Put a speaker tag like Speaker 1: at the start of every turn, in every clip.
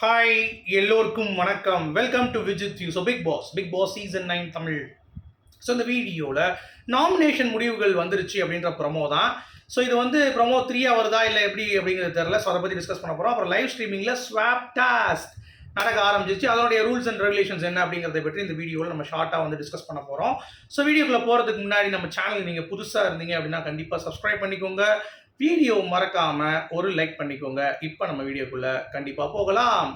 Speaker 1: Hi எல்லோருக்கும் வணக்கம். Welcome to Vijith you so Bigg Boss Bigg Boss season nine Tamil. So இந்த வீடியோவில் nomination முடிவுகள் வந்துருச்சு அப்படின்ற ப்ரமோ தான். ஸோ இது வந்து ப்ரமோ த்ரீ வருதா இல்லை எப்படி அப்படிங்கிறது தெரில ஸோ அதை பற்றி டிஸ்கஸ் பண்ண போகிறோம் அப்புறம் லைவ் ஸ்ட்ரீமிங்கில் ஸ்வாப் டாஸ்க் நடக்க ஆரம்பிச்சிச்சு அதனுடைய ரூல்ஸ் அண்ட் ரெகுலேஷன்ஸ் என்ன அப்படிங்கிறத பற்றி இந்த வீடியோவில் நம்ம ஷார்ட்டாக வந்து டிஸ்கஸ் பண்ண போகிறோம் ஸோ வீடியோக்குள்ளே போகிறதுக்கு முன்னாடி நம்ம சேனல் நீங்கள் புதுசாக இருந்தீங்க அப்படின்னா கண்டிப்பாக சப்ஸ்கிரைப் பண்ணிக்கோங்க. வீடியோ மறக்காம ஒரு லைக் பண்ணிக்கோங்க. இப்போ நம்ம வீடியோக்குள்ள கண்டிப்பாக போகலாம்.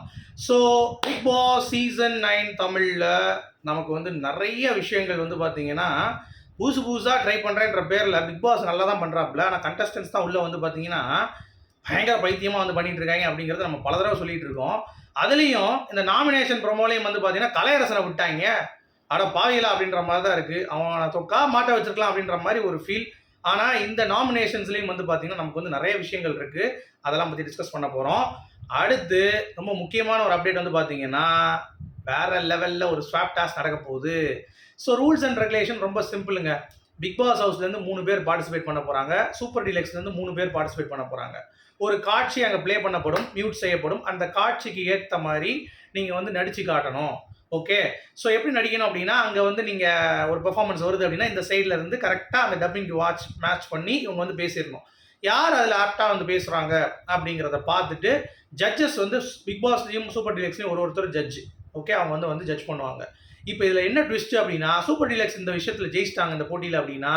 Speaker 1: So Bigg Boss season nine தமிழில் நமக்கு வந்து நிறைய விஷயங்கள் வந்து பார்த்திங்கன்னா புதுசு புதுசாக ட்ரை பண்ணுறேன்ற பேரில் பிக் பாஸ் நல்லா தான் பண்ணுறாப்புல ஆனால் கண்டஸ்டன்ஸ் தான் உள்ளே வந்து பார்த்திங்கன்னா பயங்கர பைத்தியமாக வந்து பண்ணிட்டு இருக்காங்க அப்படிங்கிறத நம்ம பல தடவை சொல்லிட்டு இருக்கோம். அதுலேயும் இந்த நாமினேஷன் ப்ரொமோலையும் வந்து பார்த்தீங்கன்னா கலையரசனை விட்டாங்க. அட பாவியலா அப்படின்ற மாதிரி தான் இருக்குது அவனை தொக்கா மாட்ட வச்சிருக்கலாம் அப்படின்ற மாதிரி ஒரு ஃபீல் ஆனால் இந்த நாமினேஷன்ஸ்லேயும் வந்து பார்த்தீங்கன்னா நமக்கு வந்து நிறைய விஷயங்கள் இருக்குது அதெல்லாம் பற்றி டிஸ்கஸ் பண்ண போகிறோம் அடுத்து ரொம்ப முக்கியமான ஒரு அப்டேட் வந்து பார்த்தீங்கன்னா வேற லெவலில் ஒரு ஸ்வாப் டாஸ்க் நடக்க போகுது. ஸோ ரூல்ஸ் அண்ட் ரெகுலேஷன் ரொம்ப சிம்பிளுங்க பிக் பாஸ் ஹவுஸ்லேருந்து மூணு பேர் பார்ட்டிசிபேட் பண்ண போகிறாங்க சூப்பர் டீலக்ஸ்லேருந்து மூணு பேர் பார்ட்டிசிபேட் பண்ண போகிறாங்க ஒரு காட்சி அங்கே ப்ளே பண்ணப்படும் மியூட் செய்யப்படும். அந்த காட்சிக்கு ஏற்ற மாதிரி நீங்கள் வந்து நடித்து காட்டணும். ஓகே ஸோ எப்படி நடிக்கணும் அப்படின்னா அங்கே வந்து நீங்கள் ஒரு பெர்ஃபார்மன்ஸ் வருது அப்படின்னா இந்த சைடில் இருந்து கரெக்டாக அந்த டப்பிங் வாட்ச் மேட்ச் பண்ணி இவங்க வந்து பேசிடணும். யார் அதில் ஆப்டாக வந்து பேசுகிறாங்க அப்படிங்கிறத பார்த்துட்டு ஜட்ஜஸ் வந்து பிக் பாஸ்லையும் சூப்பர் டிலக்ஸ்லையும் ஒரு ஒருத்தர் ஜட்ஜ் ஓகே அவங்க வந்து வந்து ஜட்ஜ் பண்ணுவாங்க. இப்போ இதில் என்ன ட்விஸ்ட் அப்படின்னா சூப்பர் டிலக்ஸ் இந்த விஷயத்தில் ஜெயிச்சிட்டாங்க இந்த போட்டியில் அப்படின்னா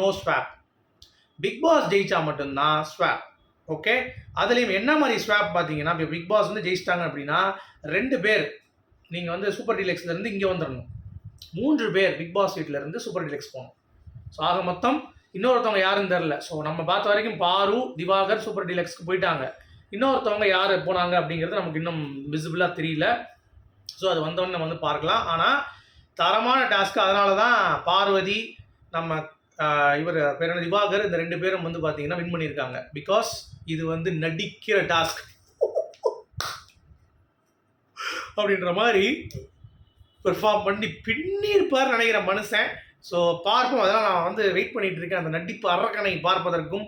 Speaker 1: நோ ஸ்வாப் பிக் பாஸ் ஜெயிச்சா மட்டும்தான் ஸ்வாப் ஓகே அதுலேயும் என்ன மாதிரி ஸ்வாப் பார்த்தீங்கன்னா இப்போ பிக் பாஸ் வந்து ஜெயிச்சிட்டாங்க அப்படின்னா ரெண்டு பேர் நீங்கள் வந்து சூப்பர் டீலக்ஸ்லேருந்து இங்கே வந்துடணும் மூன்று பேர் பிக் பாஸ் வீட்டில் இருந்து சூப்பர் டீலக்ஸ் போகணும். ஸோ ஆக மொத்தம் இன்னொருத்தவங்க யாருன்னு தெரில ஸோ நம்ம பார்த்த வரைக்கும் பாரு திவாகர் சூப்பர் டீலக்ஸ்க்கு போயிட்டாங்க. இன்னொருத்தவங்க யார் போனாங்க அப்படிங்கிறது நமக்கு இன்னும் விசிபிளாக தெரியல. ஸோ அது வந்தோடனே நம்ம வந்து பார்க்கலாம். ஆனால் தரமான டாஸ்க்கு அதனால தான் பார்வதி நம்ம இவர் பேர் திவாகர் இந்த ரெண்டு பேரும் வந்து பார்த்தீங்கன்னா வின் பண்ணியிருக்காங்க. பிகாஸ் இது வந்து நடிக்கிற டாஸ்க் அப்படின்ற மாதிரி பெர்ஃபார்ம் பண்ணி பின்னிருப்பார் நினைக்கிற மனுஷன். ஸோ பார்ப்போம். அதெல்லாம் நான் வந்து வெயிட் பண்ணிட்டு இருக்கேன். அந்த நடிப்பு அரக்கனை பார்ப்பதற்கும்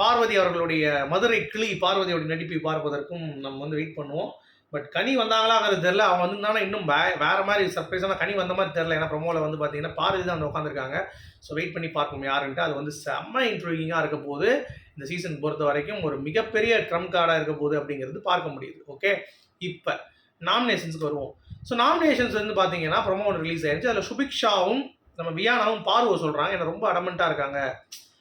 Speaker 1: பார்வதி அவர்களுடைய மதுரை கிளி பார்வதியோட நடிப்பை பார்ப்பதற்கும் நம்ம வந்து வெயிட் பண்ணுவோம். பட் கனி வந்தாங்களாங்கிறது தெரில அவங்க வந்திருந்தாங்கன்னா இன்னும் வே வேறு மாதிரி சர்ப்ரைஸான கனி வந்த மாதிரி தெரில ஏன்னா ப்ரொமோவில் வந்து பார்த்தீங்கன்னா பார்வதி தான் வந்து உட்காந்துருக்காங்க ஸோ வெயிட் பண்ணி பார்ப்போம் யாருன்ட்டு. அது வந்து செம்ம இன்ட்ரூவிங்காக இருக்க போது இந்த சீசன் பொறுத்த வரைக்கும் ஒரு மிகப்பெரிய ட்ரம் கார்டாக இருக்க போகுது அப்படிங்கிறது பார்க்க முடியுது. ஓகே இப்போ நாமினேஷன்ஸ்க்கு வருவோம். ஸோ நாமினேஷன்ஸ் வந்து பார்த்தீங்கன்னா ப்ரொமோ ஒன்று ரிலீஸ் ஆயிருச்சு. அதில் சுபிக்ஷாவும் நம்ம வியானாவும் பார்வை சொல்கிறாங்க என்ன ரொம்ப அடமெண்ட்டாக இருக்காங்க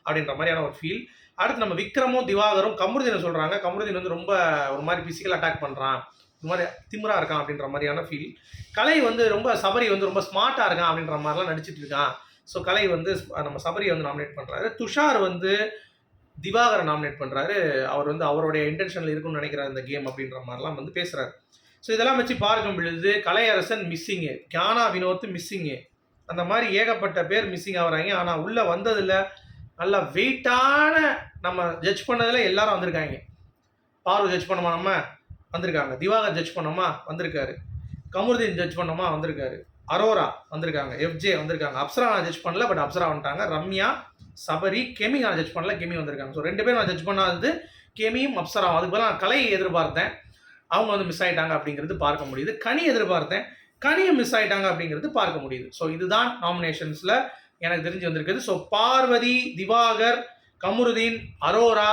Speaker 1: அப்படின்ற மாதிரியான ஒரு ஃபீல் அடுத்து நம்ம விக்ரமும் திவாகரும் கமருதீனை சொல்கிறாங்க கமருதீன் வந்து ரொம்ப ஒரு மாதிரி ஃபிசிக்கல் அட்டாக் பண்ணுறான் இந்த மாதிரி திமிரா இருக்கான் அப்படின்ற மாதிரியான ஃபீல் கலை வந்து ரொம்ப சபரி வந்து ரொம்ப ஸ்மார்ட்டாக இருக்கான் அப்படின்ற மாதிரிலாம் நடிச்சிட்டு இருக்கான். ஸோ கலை வந்து நம்ம சபரியை வந்து நாமினேட் பண்ணுறாரு துஷார் வந்து திவாகரை நாமினேட் பண்ணுறாரு அவர் வந்து அவருடைய இன்டென்ஷனில் இருக்கும்னு நினைக்கிறார் இந்த கேம் அப்படின்ற மாதிரிலாம் வந்து பேசுகிறாரு ஸோ இதெல்லாம் வச்சு பார்க்கும் பொழுது கலையரசன் மிஸ்ஸிங்கு கியானா வினோத் மிஸ்ஸிங்கு அந்த மாதிரி ஏகப்பட்ட பேர் மிஸ்ஸிங் ஆகுறாங்க. ஆனால் உள்ளே வந்ததில் நல்ல வெயிட்டான நம்ம ஜட்ஜ் பண்ணதில் எல்லாரும் வந்திருக்காங்க. பார்வை ஜட்ஜ் பண்ணோமா நம்ம? வந்திருக்காங்க. திவாகர் ஜட்ஜ் பண்ணோமா? வந்திருக்காரு. கமருதீன் ஜட்ஜ் பண்ணோமா? வந்திருக்காரு. அரோரா வந்திருக்காங்க. எஃப்ஜே வந்திருக்காங்க. அப்சரா நான் ஜட்ஜ் பண்ணல பட் அப்சரா வந்துட்டாங்க. ரம்யா சபரி கெமி நான் ஜட்ஜ் பண்ணல கெமி வந்திருக்காங்க. ஸோ ரெண்டு பேரும் நான் ஜட்ஜ் பண்ணாதது கெமியும் அப்சராவும். அதுக்கு பதிலாக நான் கலையை எதிர்பார்த்தேன். அவங்க வந்து மிஸ் ஆயிட்டாங்க அப்படிங்கிறது பார்க்க முடியுது. கனி எதிர்பார்த்தேன். கனியும் மிஸ் ஆகிட்டாங்க அப்படிங்கிறது பார்க்க முடியுது. ஸோ இதுதான் நாமினேஷன்ஸில் எனக்கு தெரிஞ்சு வந்திருக்குது. So Parvathy Diwakar Kamarudeen Aurora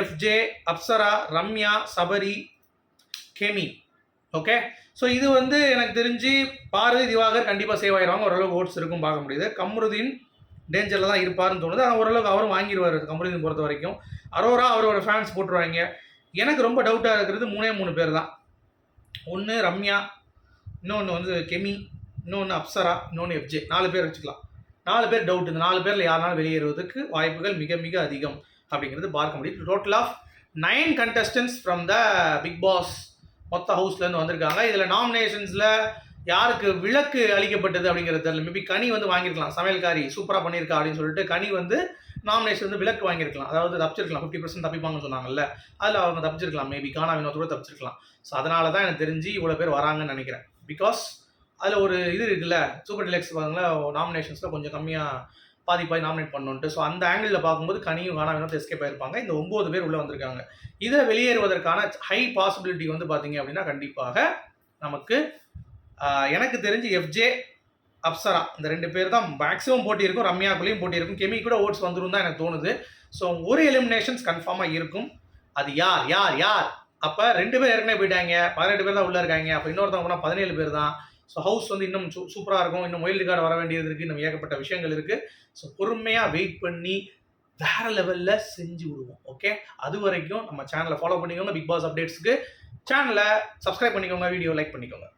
Speaker 1: FJ Apsara Ramya Sabari Kemy. Okay so இது வந்து எனக்கு தெரிஞ்சு பார்வதி திவாகர் கண்டிப்பாக சேவ் ஆயிடுவாங்க ஓரளவுக்கு ஓட்ஸ் இருக்கும் பார்க்க முடியுது. கமருதீன் டேஞ்சரில் தான் இருப்பாருன்னு தோணுது. ஆனால் ஓரளவுக்கு அவரும் வாங்கிடுவார் கமருதீன் பொறுத்த வரைக்கும். அரோரா அவரோட ஃபேன்ஸ் போட்டுருவாங்க. எனக்கு ரொம்ப டவுட்டாக இருக்கிறது மூணே மூணு பேர் தான் ஒன்று ரம்யா இன்னொன்று வந்து கெமி இன்னொன்று அப்சரா இன்னொன்று எஃப்ஜே. நாலு பேர் வச்சுக்கலாம். நாலு பேர் டவுட் இந்த நாலு பேரில் யாருனாலும் வெளியேறுவதற்கு வாய்ப்புகள் மிக மிக அதிகம் அப்படிங்கிறது பார்க்க முடியும் total of nine contestants from the Bigg Boss மொத்த ஹவுஸ்லேருந்து வந்திருக்காங்க. இதில் நாமினேஷன்ஸில் யாருக்கு விளக்கு அளிக்கப்பட்டது அப்படிங்கிறது தெரியல. மேபி கனி வந்து வாங்கியிருக்கலாம். சமையல்காரி சூப்பராக பண்ணியிருக்கா அப்படின்னு சொல்லிட்டு கனி வந்து நாமினேஷன் வந்து விலக்கு வாங்கியிருக்கலாம். அதாவது தப்பிச்சிருக்கலாம். ஃபிஃப்டி பர்சன்ட் தப்பிப்பாங்கன்னு சொன்னாங்கல்ல. அதில் அவங்க தப்பிச்சிருக்கலாம். மேபி கானா வினோத்தோட தப்பிச்சிருக்கலாம். ஸோ அதனால தான் எனக்கு தெரிஞ்சு இவ்வளோ பேர் வராங்கன்னு நினைக்கிறேன். பிகாஸ் அதில் ஒரு இது இருக்குல்ல. சூப்பர் டிலக்ஸ் பாருங்களா நாமினேஷன்ஸில் கொஞ்சம் கம்மியாக பாதி பாதி நாமினேட் பண்ணணுன்ட்டு ஸோ அந்த ஆங்கிளில் பார்க்கும்போது கனியும் காணா வினோத் எஸ்கேப் ஆயிருப்பாங்க. இந்த ஒம்பது பேர் உள்ளே வந்திருக்காங்க. இதை வெளியேறுவதற்கான ஹை பாசிபிலிட்டி வந்து பார்த்தீங்க அப்படின்னா கண்டிப்பாக நமக்கு எனக்கு தெரிஞ்சு எஃப்ஜே அப்சரா. இந்த ரெண்டு பேர் தான் மேக்ஸிமம் போட்டி இருக்கும் ரம்யாக்குள்ளேயும் போட்டி இருக்கும் கெமி கூட ஓட்ஸ் வந்துடும் தான் எனக்கு தோணுது. ஸோ ஒரு எலிமினேஷன்ஸ் கன்ஃபார்மாக இருக்கும். அது யார்? யார்? யார்? அப்போ ரெண்டு பேர் ஏற்கனவே போயிட்டாங்க. பதினெட்டு பேர் தான் உள்ளே இருக்காங்க. அப்போ இன்னொருத்தவங்க போனால் பதினேழு பேர் தான். ஸோ ஹவுஸ் வந்து இன்னும் சூ சூப்பராக இருக்கும். இன்னும் ஒயில்டு கார்டு வர வேண்டியது இருக்குது இன்னும் ஏகப்பட்ட விஷயங்கள் இருக்குது ஸோ பொறுமையாக வெயிட் பண்ணி வேற லெவலில் செஞ்சு விடுவோம். ஓகே அது வரைக்கும் நம்ம சேனலை ஃபாலோ பண்ணிக்கோங்க. பிக் பாஸ் அப்டேட்ஸ்க்கு சேனலை சப்ஸ்கிரைப் பண்ணிக்கோங்க. வீடியோ லைக் பண்ணிக்கோங்க.